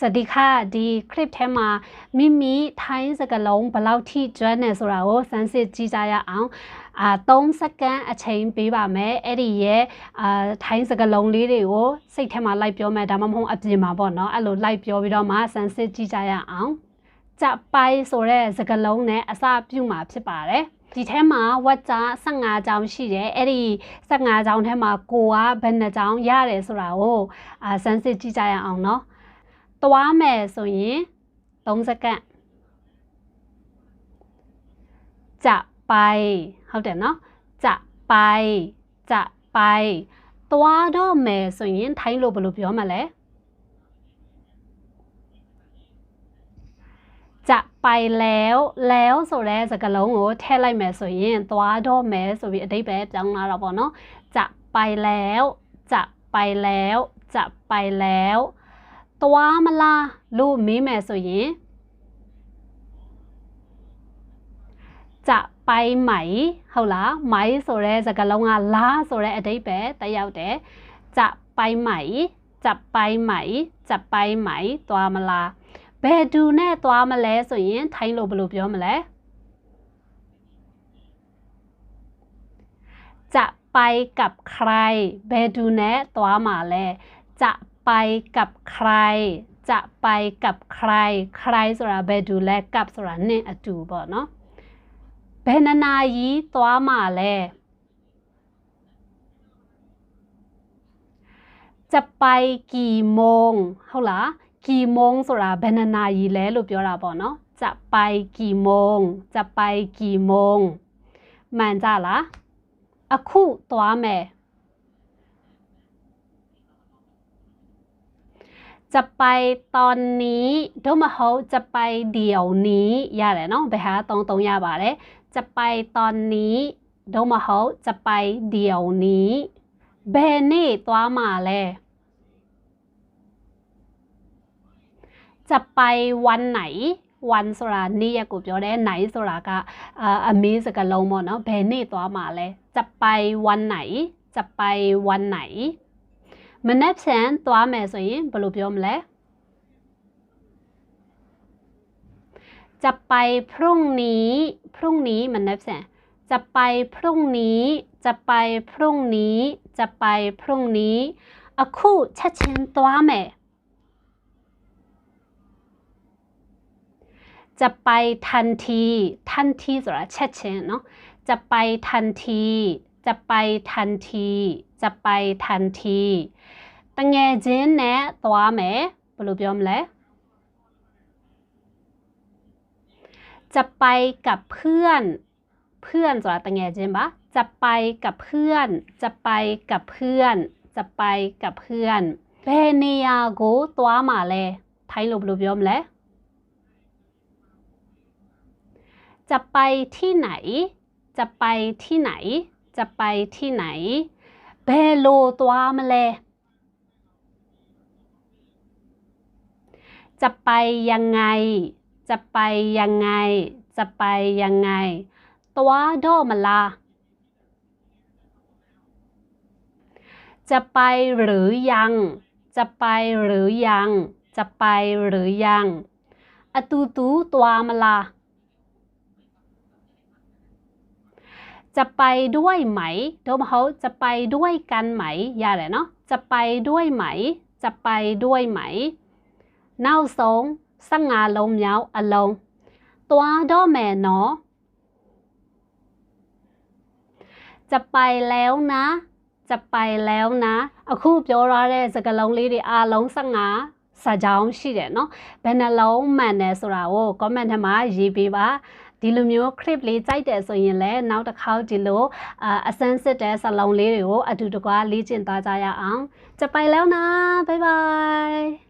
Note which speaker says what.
Speaker 1: စဒီခါဒီ clip ထဲမှာမိမိထိုင်းစကလုံးဘယ်လောက်ထိကျွမ်းနေဆိုတာကိုစမ်းစစ်ကြည့်ကြရအောင်အာ3စက္ကန့်အချိန်ပေးပါမယ်အဲ့ဒီရဲ့အာထိုင်းစကလုံးလေးတွေကိုစိတ်ထဲမှာလိုက်ပြောမယ်ဒါမှမဟုတ်အပြင်မှာပေါ့နော်အဲ့လိုလိုက်ပြောပြီးတော့မှစမ်းစစ်ကြည့်ကြရအောင်ကြပိုင်ဆိုတဲ့စကလုံးနဲ့အစပြုမှာဖြစ်ပါတယ်ဒီထဲမှာဝတ်ကြား15ចောင်းရှိတယ်အဲ့ဒီ15ចောင်းထဲမှာကိုကဘယ်နှចောင်းရတယ်ဆိုတာကိုအာစမ်းစစ်ကြည့်ကြရအောင်เนาะသွားမယ်ဆိုရင်3စက္ကန့်จะไปဟုတ်တယ်เนาะจะไป จะไปသွားတော့မယ်ဆိုရင်ထိုင်းလိုဘယ်လိုပြောမလဲจะไปแล้วแล้วဆိုတဲ့စကားလုံးကိုထည့်လိုက်မယ်ဆိုရင်သွားတော့မယ်ဆိုပြီးအဓိပ္ပာယ်ပြောင်းလာတော့ပေါ့เนาะจะไปแล้ว จะไปแล้ว จะไปแล้วသွားမလားလို့မေးမယ်ဆိုရင်ကြပိုင်းမိုင်ဟုတ်လားမိုင်ဆိုတဲ့စကားလုံးကလားဆိုတဲ့အဓိပ္ပာယ်တက်ရောက်တယ်ကြပိုင်းမိုင်ကြပိုင်းမိုင်ကြပိုင်းမိုင်သွားမလားဘယ်သူနဲ့သွားမလဲဆိုရင်ထိုင်းလို့ဘယ်လိုပြောမလဲจะไปกับใคร เบดูแนตัวมาแลจะไปกับใครจะไปกับใครใครสระเบดูแลกับสระเนี่ยอจูบ่เนาะเบนนายีตัวมาแลจะไปกี่โมงเฮาล่ะกี่โมงสระเบนนาနีနลลီလဲလိย့ပြောเนาะจะไปกี่โมง จะไปกี่โมงมันจะล่ะอအခูตัวးมယจะไปตอนนี้ดดมาเฮาจะไปเดี๋ยวนี้ยาแหละเนาะไปหาตรงตรงยาบาเลยจะไปตอนนี้ดดมาเฮาจะไปเดี๋ยวนี้เบนน่ตัวมาเลยจะไปวันไหนวันสุรานี่ยากุบปะยได้ไหนสุรากะอามีสกันลงหมดเนาะเบนน่ตัวมาเลยจะไปวันไหน จะไปวันไหนมัน်นบเ်นตัวแม်่ိုရင်ဘล်လိုပြေจะไปพรุ่งนี้ พรุ่งนี้มันนับแสนจะไปพรุ่งนี้ จะไปพรุ่งนี้จะไปพรุ่งนี้อะคู่ชดเชนตัวแม่ จะไปทันทีทันทีสระชัดชเชนเนาะ จะไปทันที จะไปทันทีจะไปทันทีตั้งเงจนแน่ตัวเมปลุบยอมเลยจะไปกับเพื่อน เพื่อนสระตังเจินปะจะไปกับเพื่อน จะไปกับเพื่อน จะไปกับเพื่อนเบเนียโกตัวมาเลยไทยลูบลูบยอมเลยจะไปที่ไหน จะไปที่ไหน จะไปที่ไหนเบลูตัวมาเลยจะไปยังไง จะไปยังไง จะไปยังไง ตัวดอมาลา จะไปหรือยัง จะไปหรือยัง จะไปหรือยัง อตูตูตัวมาลาจะไปด้วยไหมเดี๋ยวเขาจะไปด้วยกันไหมอย่าเลยเนาะ จะไปด้วยไหมจะไปด้วยไหมเน่าสงสังงาลมยาวอล์ตัวด้อแม่เนาะจะไปแล้วนะจะไปแล้วนะอะคูြောรတဲ့စကားรုံးလေးတွေအงးလုံง15สะจอောင်းเนาะเป็นอารมณ์มန်เนี่ยสတာကို c o m ม e n t ထဲမှာရีးပဒီလိုမျိုး clip လေးကြိုက်တယ်ဆိုရင်လည်းနောက်တစ်ခါဒီလိုအစမ်းစစ်တဲ့ဆလုံးလေးတွေကိုအတူတကွာလေ့ကျင့်သွားကြရအောင်ကြပိုင်လောက်နာဘိုင်ဘိုင်